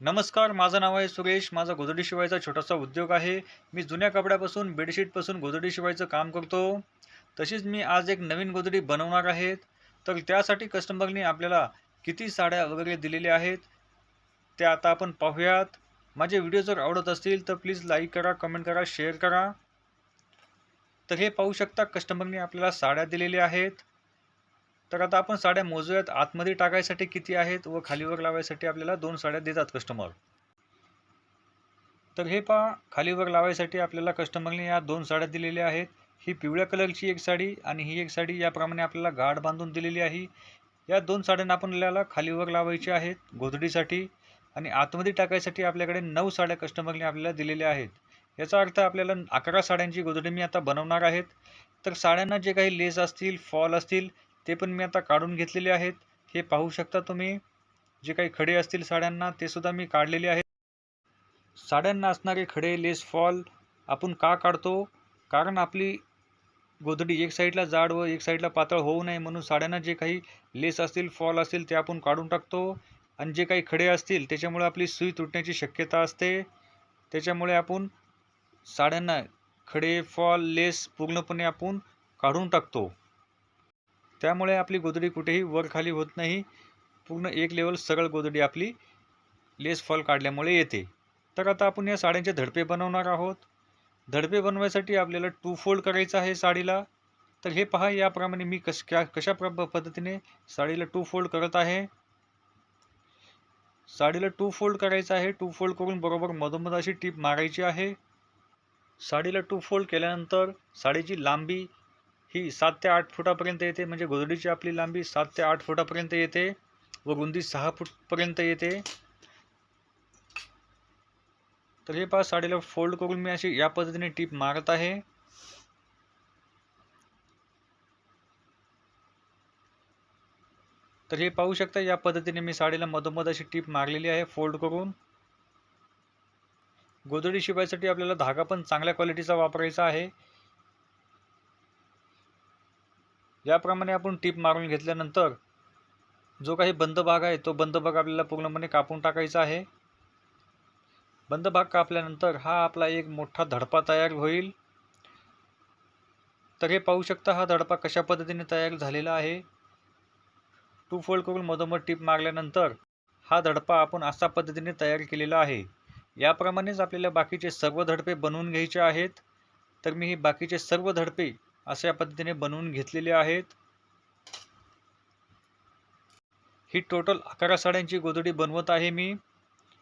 नमस्कार माझं नाव आहे सुरेश. माझा गोधडी शिवायचा छोटासा उद्योग आहे. मी जुन्या कपड्यापासून बेडशीटपासून गोधडी शिवायचं काम करतो. तशीच मी आज एक नवीन गोधडी बनवणार आहेत तर त्यासाठी कस्टमरनी आपल्याला किती साड्या वगैरे दिलेल्या आहेत त्या आता आपण पाहूयात. माझे व्हिडिओ जर आवडत असतील तर प्लीज लाईक करा कमेंट करा शेअर करा. तर हे पाहू शकता कस्टमरनी आपल्याला साड्या दिलेल्या आहेत. तर आता आपण साड्या मोजूयात. आतमध्ये टाकायसाठी किती आहेत व खालीवर लावायसाठी आपल्याला दोन साड्या देतात कस्टमर तर हे पहा खालीवर लावायसाठी आपल्याला कस्टमरने या दोन साड्या दिलेल्या आहेत. ही पिवळ्या कलरची एक साडी आणि ही एक साडी याप्रमाणे आपल्याला गाठ बांधून दिलेली आहे. या दोन साड्यांना आपल्याला खालीवर लावायची आहेत गोधडीसाठी आणि आतमध्ये टाकायसाठी आपल्याकडे नऊ साड्या कस्टमरने आपल्याला दिलेल्या आहेत. याचा अर्थ आपल्याला अकरा साड्यांची गोधडी मी आता बनवणार आहेत. तर साड्यांना जे काही लेस असतील फॉल असतील ते पण मी आता काढून घेतलेले आहेत. हे पाहू शकता तुम्ही. जे काही खडे असतील साड्यांना ते सुद्धा मी काढलेले आहेत. साड्यांना असणारे खडे लेस फॉल आपण का काढतो? कारण आपली गोधडी एक साईडला जाड व एक साईडला पातळ होऊ नये म्हणून साड्यांना जे काही लेस असतील फॉल असतील ते आपण काढून टाकतो. आणि जे काही खडे असतील त्याच्यामुळे आपली सुई तुटण्याची शक्यता असते. त्याच्यामुळे आपण साड्यांना खडे फॉल लेस पूर्णपणे आपण काढून टाकतो. त्यामुळे आपली गोधडी कुठेही वर खाली होत नाही. पूर्ण एक लेवल सरळ गोधडी आपली लेस फॉल काढल्यामुळे येते. तर आता आपण या साड्यांचे धडपे बनवणार आहोत. धडपे बनवायसाठी आपल्याला टू फोल्ड करायचं आहे साडीला. तर हे पहा याप्रमाणे मी कश क्या कशा प्र पद्धतीने साडीला टू फोल्ड करत आहे. साडीला टू फोल्ड करायचं आहे. टू फोल्ड करून बरोबर मधोमध अशी टीप मारायची आहे. साडीला टू फोल्ड केल्यानंतर साडीची लांबी ही सात ते आठ फुटापर्यंत येते म्हणजे गोधडीची आपली लांबी सात ते आठ फुटापर्यंत येते व रुंदी सहा फूटपर्यंत येते. तर हे पहा साडीला फोल्ड करून मी अशी या पद्धतीने टीप मारत आहे. तर हे पाहू शकता या पद्धतीने मी साडीला मधोमध अशी टीप मारलेली आहे फोल्ड करून. गोधडी शिवायसाठी आपल्याला धागा पण चांगल्या क्वालिटीचा वापरायचा आहे. याप्रमाणे आपण टीप मारून घेतल्यानंतर जो काही बंद भाग आहे तो बंद भाग आपल्याला पूर्णपणे कापून टाकायचा आहे. बंद भाग कापल्यानंतर हा आपला एक मोठा धडपा तयार होईल. तर हे पाहू शकता हा धडपा कशा पद्धतीने तयार झालेला आहे. टू फोल्ड करून मधोमध टीप मारल्यानंतर हा धडपा आपण अशा पद्धतीने तयार केलेला आहे. याप्रमाणेच आपल्याला बाकीचे सर्व धडपे बनवून घ्यायचे आहेत. तर मी हे बाकीचे सर्व धडपे अशा पद्धतीने बनवून घेतलेले आहेत. ही टोटल अकरा साड्यांची गोधडी बनवत आहे मी.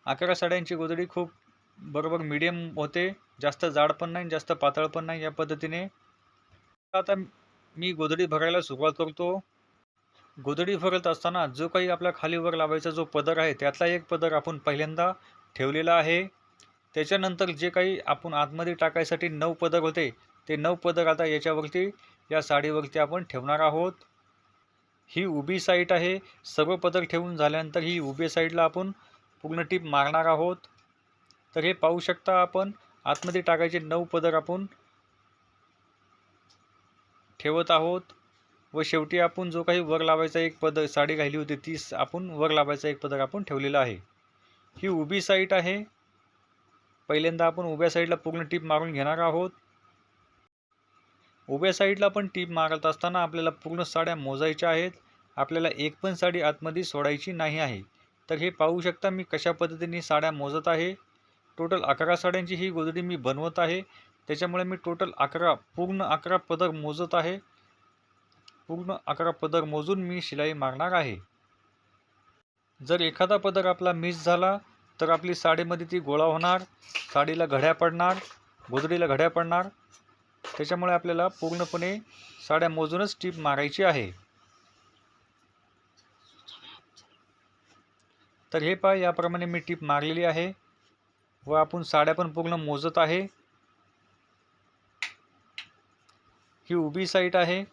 अकरा साड्यांची गोधडी खूप बरोबर मीडियम होते. जास्त जाड पण नाही जास्त पातळ पण नाही या पद्धतीने. आता मी गोधडी भरायला सुरुवात करतो. गोधडी भरत असताना जो काही आपल्या खालीवर लावायचा जो पदर आहे त्यातला एक पदर आपण पहिल्यांदा ठेवलेला आहे. त्याच्यानंतर जे काही आपण आतमध्ये टाकायसाठी नऊ पदर होते ते नऊ पदक आता याच्यावरती या साडीवरती आपण ठेवणार आहोत. ही उभी साईट आहे. सर्व पदक ठेवून झाल्यानंतर ही उभी साईडला आपण पूर्ण टीप मारणार आहोत. तर हे पाहू शकता आपण आतमध्ये टाकायचे नऊ पदर आपण ठेवत आहोत. व शेवटी आपण जो काही वर लावायचा एक पद साडी घाली होती तीस आपण वर लावायचा एक पदर आपण ठेवलेला आहे. ही उभी साईट आहे. पहिल्यांदा आपण उभ्या साईडला पूर्ण टीप मारून घेणार आहोत. उभ्या साईडला पण टीप मारत असताना आपल्याला पूर्ण साड्या मोजायच्या आहेत. आपल्याला एक पण साडी आतमध्ये सोडायची नाही आहे. तर हे पाहू शकता मी कशा पद्धतीने साड्या मोजत आहे. टोटल अकरा साड्यांची ही गोदडी मी बनवत आहे. त्याच्यामुळे मी टोटल अकरा पूर्ण अकरा पदर मोजत आहे. पूर्ण अकरा पदर मोजून मी शिलाई मारणार आहे. जर एखादा पदर आपला मिस झाला तर आपली साडीमध्ये ती गोळा होणार साडीला घड्या पडणार गोधडीला घड्या पडणार. त्याच्यामुळे आपल्याला पूर्णपणे साड्या मोजूनच टीप मारायची आहे. तर हे पहा याप्रमाणे मी टीप मारलेली आहे व आपण साड्या पण पूर्ण मोजत आहे. ही उभी साईट आहे.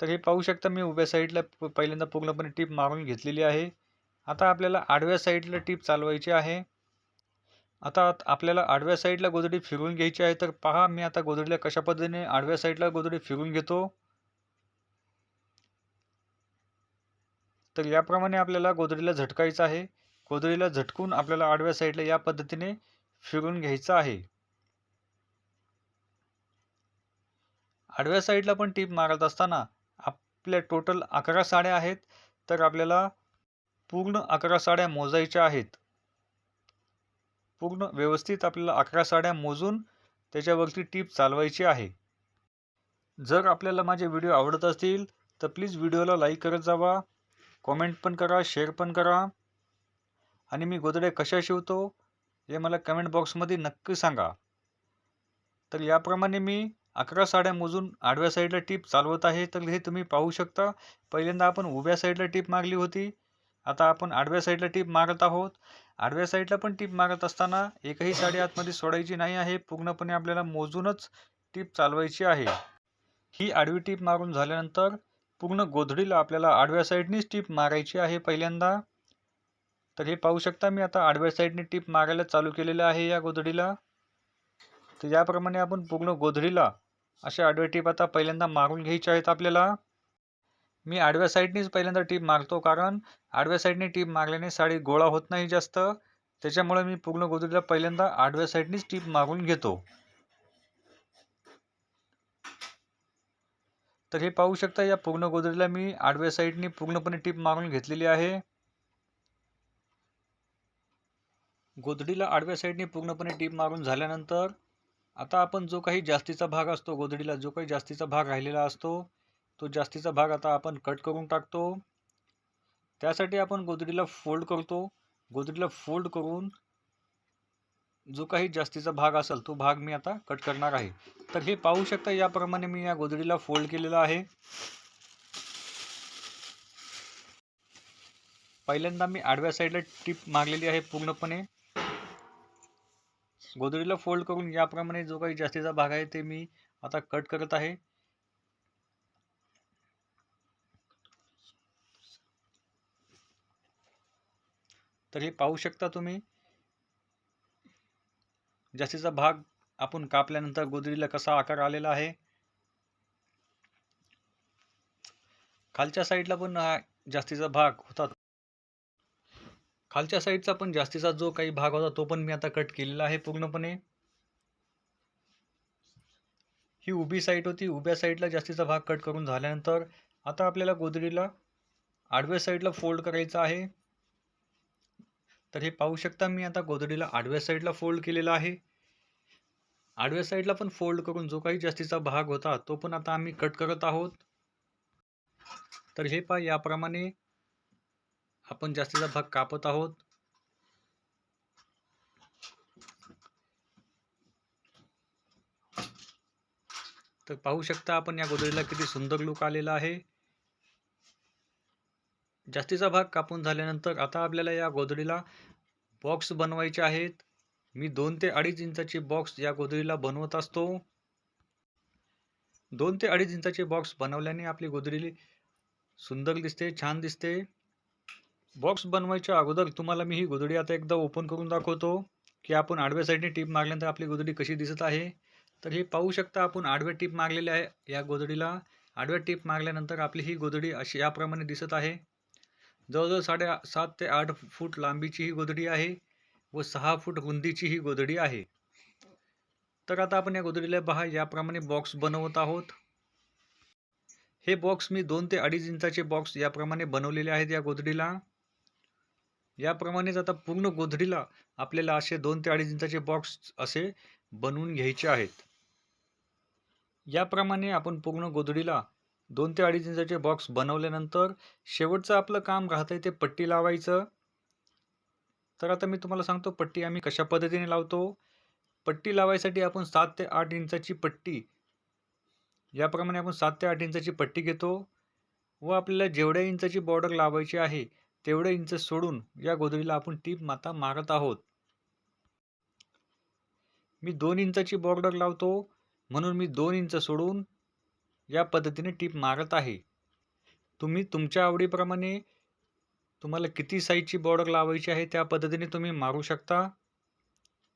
तर हे पाहू शकता मी उभ्या साईडला पहिल्यांदा पूर्णपणे टीप मारून घेतलेली आहे. आता आपल्याला आडव्या साईडला टीप चालवायची आहे. आता आपल्याला आडव्या साईडला गोदडी फिरवून घ्यायची आहे. तर पहा मी आता गोदडीला कशा पद्धतीने आडव्या साईडला गोदडी फिरवून घेतो. तर याप्रमाणे आपल्याला गोदडीला झटकायचं आहे. गोदडीला झटकून आपल्याला आडव्या साईडला या पद्धतीने फिरून घ्यायचं आहे. आडव्या साईडला पण टीप मारत असताना आपल्या टोटल अकरा साड्या आहेत तर आपल्याला पूर्ण अकरा साड्या मोजायच्या आहेत. पूर्ण व्यवस्थित आपल्याला अकरा साड्या मोजून त्याच्यावरती टीप चालवायची आहे. जर आपल्याला माझे व्हिडिओ आवडत असतील तर प्लीज व्हिडिओला लाईक करत जावा कॉमेंट पण करा शेअर पण करा. आणि मी गोदड्या कशा शिवतो हे मला कमेंट बॉक्समध्ये नक्की सांगा. तर याप्रमाणे मी अकरा साड्या मोजून आडव्या साईडला टीप चालवत आहे तर हे तुम्ही पाहू शकता. पहिल्यांदा आपण उभ्या साईडला टीप मागली होती. आता आपण आडव्या साईडला टीप मारत आहोत. आडव्या साईडला पण टीप मारत असताना एकही साडी आतमध्ये सोडायची नाही आहे. पूर्णपणे आपल्याला मोजूनच टीप चालवायची आहे. ही आडवी टीप मारून झाल्यानंतर पूर्ण गोधडीला आपल्याला आडव्या साईडनीच टीप मारायची आहे पहिल्यांदा. तर हे पाहू शकता मी आता आडव्या साईडने टीप मारायला चालू केलेलं आहे या गोधडीला. तर याप्रमाणे आपण पूर्ण गोधडीला अशा आडव्या टीप आता पहिल्यांदा मारून घ्यायच्या आहेत आपल्याला. मी आडव्या साईडनीच पहिल्यांदा टीप मारतो कारण आडव्या साईडने टीप मारल्याने साडी गोळा होत नाही जास्त. त्याच्यामुळे मी पूर्ण गोधडीला पहिल्यांदा आडव्या साईडनीच टीप मारून घेतो. तर हे पाहू शकता या पूर्ण गोधडीला मी आडव्या साईडनी पूर्णपणे टीप मारून घेतलेली आहे. गोधडीला आडव्या साईडने पूर्णपणे टीप मारून झाल्यानंतर आता आपण जो काही जास्तीचा भाग असतो गोदडीला जो काही जास्तीचा भाग राहिलेला असतो तो जास्तीचा भाग आता आपण कट करून टाकतो. त्यासाठी आपण गोधडीला फोल्ड करतो. गोदडीला फोल्ड करून जो काही जास्तीचा भाग असेल तो भाग मी आता कट करणार आहे. तर हे पाहू शकता याप्रमाणे मी या गोधडीला फोल्ड केलेला आहे. पहिल्यांदा मी आडव्या साईडला टीप मारलेली आहे पूर्णपणे. गोदडीला फोल्ड करून याप्रमाणे जो काही जास्तीचा भाग आहे ते मी आता कट करत आहे. तर हे पाहू शकता तुम्ही. जास्तीचा भाग आपण कापल्यानंतर गोदडीला कसा आकार आलेला आहे. खालच्या साईडला पण जास्तीचा भाग होता. खालच्या साईडचा पण जास्तीचा जो काही भाग होता तो पण मी आता कट केलेला आहे पूर्णपणे. ही उभी साईड होती उभ्या साईडला जास्तीचा भाग कट करून झाल्यानंतर आता आपल्याला गोदडीला आडव्या साईडला फोल्ड करायचा आहे. तर हे पाहू शकता मी आता गोदडीला आडव्या साईडला फोल्ड केलेला आहे. आडव्या साईडला पण फोल्ड करून जो काही जास्तीचा भाग होता तो पण आता आम्ही कट करत आहोत. तर हे पहा याप्रमाणे आपण जास्तीचा भाग कापत आहोत. तर पाहू शकता आपण या गोदडीला किती सुंदर लुक आलेला आहे. जास्तीचा भाग कापून झाल्यानंतर आता आपल्याला या गोदडीला बॉक्स बनवायचे आहेत. मी दोन ते अडीच इंचाचे बॉक्स या गोदडीला बनवत असतो. दोन ते अडीच इंचाचे बॉक्स बनवल्याने आपली गोदडी सुंदर दिसते छान दिसते. बॉक्स बनवायच्या अगोदर तुम्हाला मी ही गोदडी आता एकदा ओपन करून दाखवतो की आपण आडव्या साईडने टीप मारल्यानंतर आपली गोदडी कशी दिसत आहे. तर हे पाहू शकता आपण आडव्या टीप मारलेली आहे या गोदडीला. आडव्या टीप मारल्यानंतर आपली ही गोदडी अशी याप्रमाणे दिसत आहे. जवळजवळ साडे सात ते आठ फूट लांबीची ही गोदडी आहे व सहा फूट रुंदीची ही गोदडी आहे. तर आता आपण या गोदडीला पहा याप्रमाणे बॉक्स बनवत आहोत. हे बॉक्स मी दोन ते अडीच इंचाचे बॉक्स याप्रमाणे बनवलेले आहेत या गोदडीला. याप्रमाणेच आता पूर्ण गोधडीला आपल्याला असे दोन ते अडीच इंचाचे बॉक्स असे बनवून घ्यायचे आहेत. याप्रमाणे आपण पूर्ण गोधडीला दोन ते अडीच इंचाचे बॉक्स बनवल्यानंतर शेवटचं आपलं काम राहतं ते पट्टी लावायचं. तर आता मी तुम्हाला सांगतो पट्टी आम्ही कशा पद्धतीने लावतो? पट्टी लावायसाठी आपण सात ते आठ इंचाची पट्टी याप्रमाणे आपण सात ते आठ इंचाची पट्टी घेतो व आपल्याला जेवढ्या इंचाची बॉर्डर लावायची आहे तेवढे इंच सोडून या गोधडीला आपण टीप माता मारत आहोत. मी दोन इंचाची बॉर्डर लावतो म्हणून मी दोन इंच सोडून या पद्धतीने टीप मारत आहे. तुम्ही तुमच्या आवडीप्रमाणे तुम्हाला किती साईजची बॉर्डर लावायची आहे त्या पद्धतीने तुम्ही मारू शकता.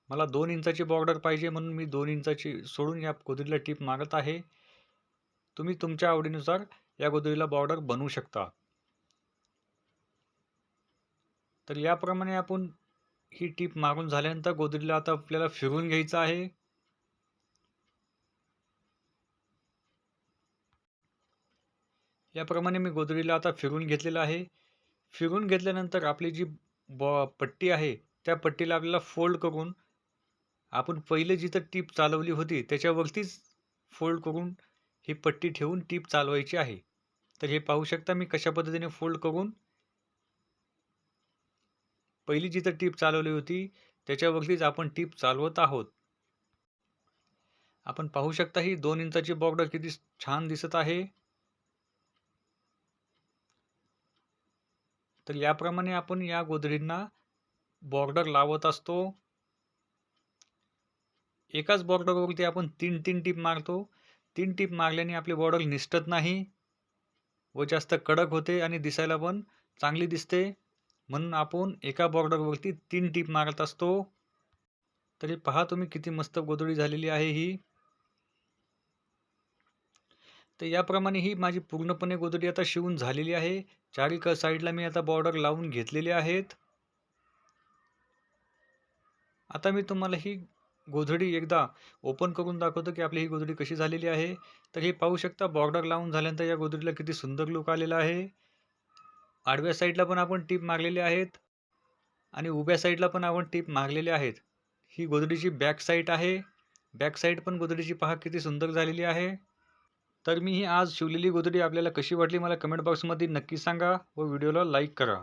मला दोन इंचाची बॉर्डर पाहिजे म्हणून मी दोन इंचाची सोडून या गोधडीला टीप मारत आहे. तुम्ही तुमच्या आवडीनुसार या गोधडीला बॉर्डर बनवू शकता. तर याप्रमाणे आपण ही टीप मारून झाल्यानंतर गोदडीला आता आपल्याला फिरवून घ्यायचं आहे. याप्रमाणे मी गोदडीला आता फिरवून घेतलेलं आहे. फिरून घेतल्यानंतर आपली जी बॉ पट्टी आहे त्या पट्टीला आपल्याला फोल्ड करून आपण पहिले जिथं टीप चालवली होती त्याच्यावरतीच फोल्ड करून ही पट्टी ठेवून टीप चालवायची आहे. तर हे पाहू शकता मी कशा पद्धतीने फोल्ड करून पहिली जिथं टीप चालवली होती त्याच्यावरतीच आपण टीप चालवत आहोत. आपण पाहू शकता ही दोन इंचाची बॉर्डर किती छान दिसत आहे. तर याप्रमाणे आपण या गोधडींना बॉर्डर लावत असतो. एकाच बॉर्डरवरती आपण तीन तीन टीप मारतो. तीन टीप मारल्याने आपली बॉर्डर निसटत नाही व जास्त कडक होते आणि दिसायला पण चांगली दिसते. म्हणून आपण एका बॉर्डरवरती तीन टीप मारत असतो. तरी पहा तुम्ही किती मस्त गोधडी झालेली आहे ही. तर याप्रमाणे ही माझी पूर्णपणे गोदडी आता शिवून झालेली आहे. चारी क साईडला मी आता बॉर्डर लावून घेतलेले आहेत. आता मी तुम्हाला ही गोधडी एकदा ओपन करून दाखवतो की आपली ही गोधडी कशी झालेली आहे. तर हे पाहू शकता बॉर्डर लावून झाल्यानंतर या गोधडीला किती सुंदर लुक आलेला आहे. आडव्या साईडला पण आपण टीप मारलेले आहेत आणि उभ्या साईडला पण आपण टीप मारलेले आहेत. ही गोधडीची बॅक साईड आहे. बॅक साईड पण गोधडीची पहा किती सुंदर झालेली आहे. तर मी ही आज शिवलेली गोधडी आपल्याला कशी वाटली मला कमेंट बॉक्समध्ये नक्की सांगा व व्हिडिओला लाईक करा.